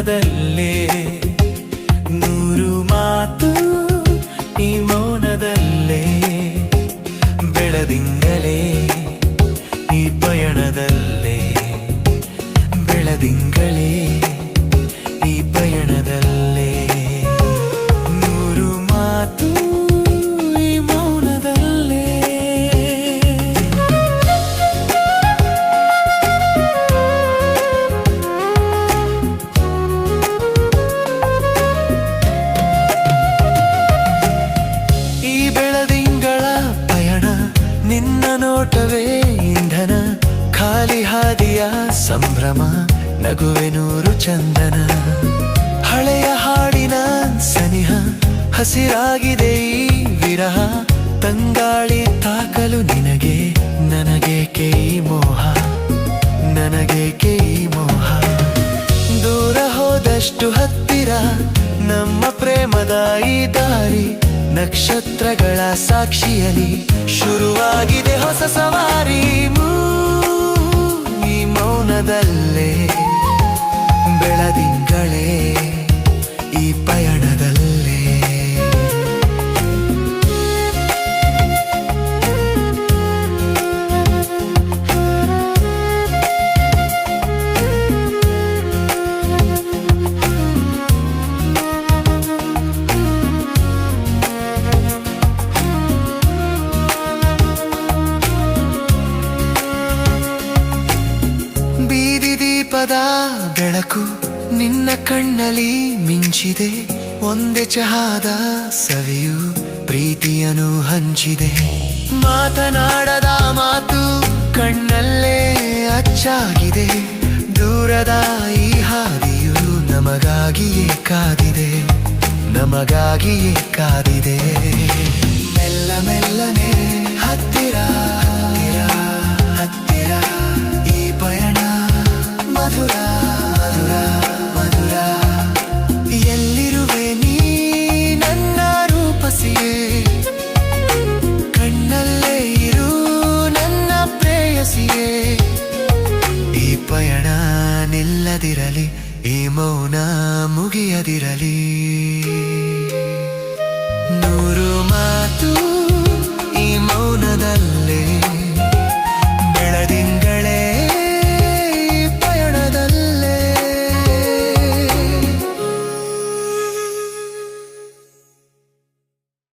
മൗനതല്ലേ? നൂരു മാത്തു ഈ മൗനതല്ലേ? ಬೆಳದಿಂಗಲೇ ಸಂಭ್ರಮ ನಗುವೆನೂರು ಚಂದನ ಹಳೆಯ ಹಾಡಿನ ಸನಿಹ, ಹಸಿರಾಗಿದೆ ಈ ವಿರಹ. ತಂಗಾಳಿ ತಾಕಲು ನಿನಗೆ ನನಗೆ ಕೇ ಮೋಹ? ನನಗೆ ಕೇ ಮೋಹ? ದೂರ ಹೋದಷ್ಟು ಹತ್ತಿರ, ನಮ್ಮ ಪ್ರೇಮದ ಈ ದಾರಿ. ನಕ್ಷತ್ರಗಳ ಸಾಕ್ಷಿಯಲ್ಲಿ ಶುರುವಾಗಿದೆ ಹೊಸ ಸವಾರಿ. ಮೌನದಲ್ಲೇ ದೀಪದ ಬೆಳಕು ನಿನ್ನ ಕಣ್ಣಲ್ಲಿ ಮಿಂಚಿದೆ. ಒಂದೇ ಚಹಾದ ಸವಿಯು ಪ್ರೀತಿಯನು ಹಂಚಿದೆ. ಮಾತನಾಡದ ಮಾತು ಕಣ್ಣಲ್ಲೇ ಅಚ್ಚಾಗಿದೆ. ದೂರದ ಈ ಹಾದಿಯು ನಮಗಾಗಿಯೇ ಕಾದಿದೆ. ನಮಗಾಗಿಯೇ ಕಾದಿದೆ. ಮೆಲ್ಲ ಮೆಲ್ಲನೆ ಮುಗಿಯದಿರಲಿ ಈ ಮೌನ ಮುಗಿಯದಿರಲಿ.